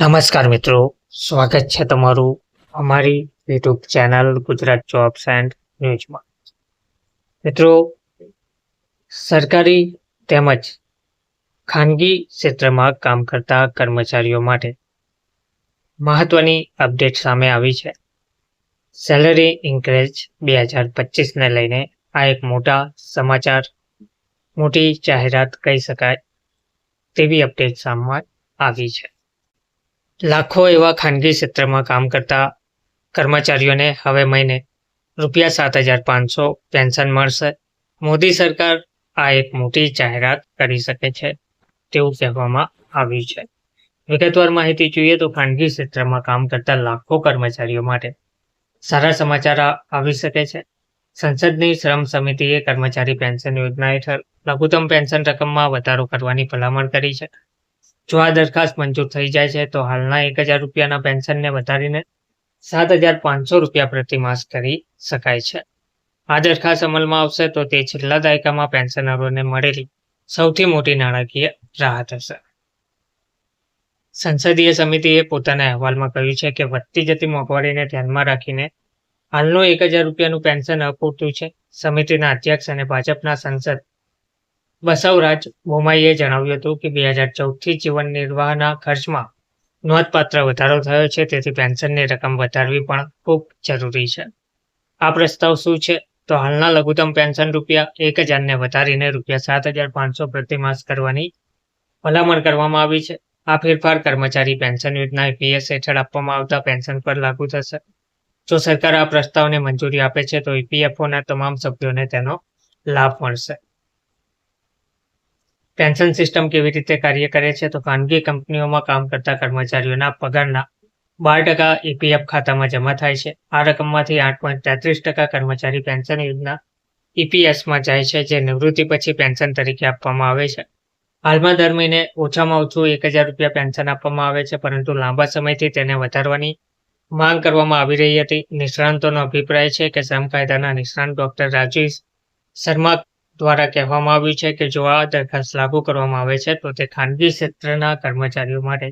નમસ્કાર મિત્રો, સ્વાગત છે તમારું અમારી YouTube channel Gujarat jobs and ન્યૂઝમાં. મિત્રો, સરકારી તેમજ ખાનગી ક્ષેત્રમાં કામ કરતા કર્મચારીઓ માટે મહત્વની અપડેટ સામે આવી છે. સેલરી ઇન્ક્રીઝ બે હજાર પચીસને લઈને આ એક મોટા સમાચાર, મોટી જાહેરાત કહી શકાય તેવી અપડેટ સામે આવી છે. લાખો એવા ખાનગી ક્ષેત્રમાં કામ કરતા કર્મચારીઓને હવે મહિને રૂપિયા સાત હજાર પાંચસો પેન્શન મળશે. મોદી સરકાર આ એક મોટી જાહેરાત કરી શકે છે તેવું કહેવામાં આવ્યું છે. વિગતવાર માહિતી જોઈએ તો ખાનગી ક્ષેત્રમાં કામ કરતા લાખો કર્મચારીઓ માટે સારા સમાચાર આવી શકે છે. સંસદની શ્રમ સમિતિએ કર્મચારી પેન્શન યોજના હેઠળ લઘુત્તમ પેન્શન રકમમાં વધારો કરવાની ભલામણ કરી છે. જો આ દરખાસ્ત મંજૂર થઈ જાય છે, તો હાલના એક હજાર રૂપિયાના પેન્શનને વધારીને સાત હજાર પાંચસો રૂપિયા પ્રતિમાસ કરી શકાય છે. આ દરખાસ્ત અમલમાં આવશે તો તે છેલ્લા દાયકામાં પેન્શનરોને મળેલી સૌથી મોટી નાણાકીય રાહત હશે. સંસદીય સમિતિએ પોતાના અહેવાલમાં કહ્યું છે કે વધતી જતી મોંઘવારીને ધ્યાનમાં રાખીને હાલનું એક હજાર રૂપિયાનું પેન્શન અપૂરતું છે. સમિતિના અધ્યક્ષ અને ભાજપના સંસદ બસવરાજ બોમાઈએ જણાવ્યું હતું કે બે હજાર ચૌદથી જીવન નિર્વાહના ખર્ચમાં નોંધપાત્ર વધારો થયો છે, તેથી પેન્શનની રકમ વધારવી પણ ખૂબ જરૂરી છે. આ પ્રસ્તાવ શું છે? તો હાલના લઘુત્તમ પેન્શન રૂપિયા એક હજારને વધારીને રૂપિયા સાત હજાર પાંચસો પ્રતિમાસ કરવાની ભલામણ કરવામાં આવી છે. આ ફેરફાર કર્મચારી પેન્શન યોજના ઈપીએસ હેઠળ આપવામાં આવતા પેન્શન પર લાગુ થશે. જો સરકાર આ પ્રસ્તાવને મંજૂરી આપે છે, તો ઈપીએફઓના તમામ સભ્યોને તેનો લાભ મળશે. પેન્શન સિસ્ટમ કેવી રીતે કાર્ય કરે છે? તો ખાનગી કંપનીઓમાં કામ કરતા કર્મચારીઓના પગારના બાર ટકા ઈપીએફ ખાતામાં જમા થાય છે. આ રકમમાંથી આઠ પોઈન્ટ તેત્રીસ ટકા કર્મચારી પેન્શન યોજના ઈપીએસમાં જાય છે, જે નિવૃત્તિ પછી પેન્શન તરીકે આપવામાં આવે છે. હાલમાં દર મહિને ઓછામાં ઓછું એક હજાર રૂપિયા પેન્શન આપવામાં આવે છે, પરંતુ લાંબા સમયથી તેને વધારવાની માંગ કરવામાં આવી રહી હતી. નિષ્ણાંતોનો અભિપ્રાય છે કે શ્રમ કાયદાના નિષ્ણાંત ડોક્ટર રાજેશ શર્મા દ્વારા કહેવામાં આવ્યું છે કે જો આ દરખાસ્ત લાગુ કરવામાં આવે છે, તો તે ખાનગી ક્ષેત્રના કર્મચારીઓ માટે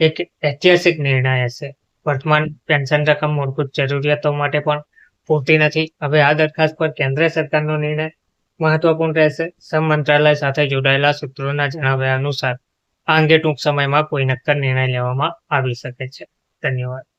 એક ઐતિહાસિક નિર્ણય હશે. વર્તમાન પેન્શન રકમ મૂળભૂત જરૂરિયાતો માટે પણ પૂરતી નથી. હવે આ દરખાસ્ત પર કેન્દ્ર સરકારનો નિર્ણય મહત્વપૂર્ણ રહેશે. શ્રમ મંત્રાલય સાથે જોડાયેલા સૂત્રોના જણાવ્યા અનુસાર, આ અંગે ટૂંક સમયમાં કોઈ નક્કર નિર્ણય લેવામાં આવી શકે છે. ધન્યવાદ.